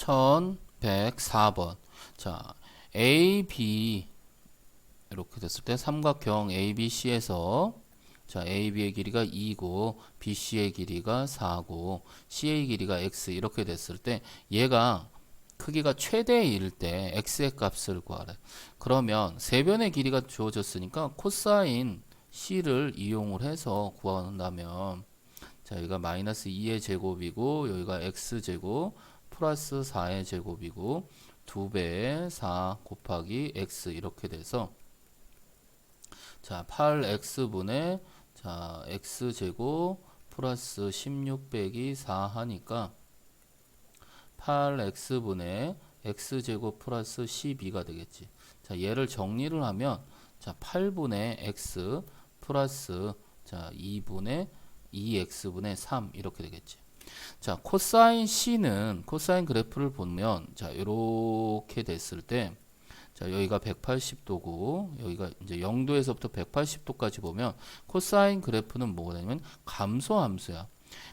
1104번. 자, A, B 이렇게 됐을 때 삼각형 ABC에서 자, AB의 길이가 2고 BC의 길이가 4고 C의 길이가 X 이렇게 됐을 때 얘가 크기가 최대일 때 X의 값을 구하래. 그러면 세 변의 길이가 주어졌으니까 코사인 C를 이용을 해서 구한다면 자, 여기가 마이너스 2의 제곱이고 여기가 X 제곱 플러스 4의 제곱이고 2배의 4 곱하기 X 이렇게 돼서 자, 8x분의 자, x제곱 플러스 16 빼기 4 하니까 8x분의 x제곱 플러스 12가 되겠지. 자, 얘를 정리를 하면 자, 8분의 x 플러스 자, 2분의 2x분의 3 이렇게 되겠지. 자, 코사인 c는 코사인 그래프를 보면 자, 이렇게 됐을 때 자, 여기가 180도고 여기가 이제 0도에서부터 180도까지 보면 코사인 그래프는 뭐가 되냐면 감소 함수야.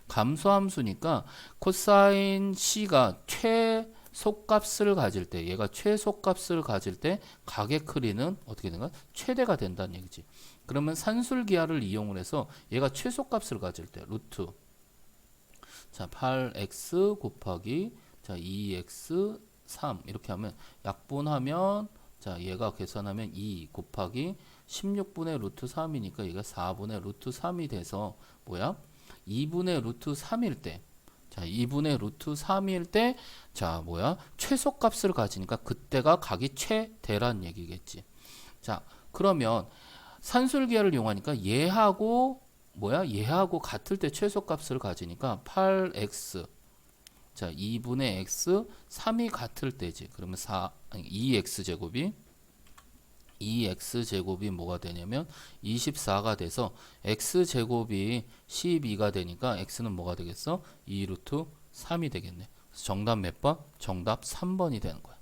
감소 함수니까 코사인 C가 최소값을 가질 때 얘가 최소값을 가질 때 각의 크기는 어떻게 된가? 최대가 된다는 얘기지. 그러면 산술기하를 이용을 해서 얘가 최소값을 가질 때 루트 자 8x 곱하기 자 2x 3 이렇게 하면 약분하면 자 얘가 계산하면 2 곱하기 16분의 루트 3이니까 얘가 4분의 루트 3이 돼서 뭐야? 2분의 루트 3일 때 자, 2분의 루트 3일 때, 자, 뭐야? 최소값을 가지니까 그때가 각이 최대란 얘기겠지. 자, 그러면 산술기하를 이용하니까 얘하고, 뭐야? 얘하고 같을 때 최소값을 가지니까 8x, 자, 2분의 x, 3이 같을 때지. 그러면 4, 아니, 2x 제곱이 2x 제곱이 뭐가 되냐면 24가 돼서 x 제곱이 12가 되니까 x는 뭐가 되겠어? 2 루트 3이 되겠네. 정답 몇 번? 정답 3번이 되는 거야.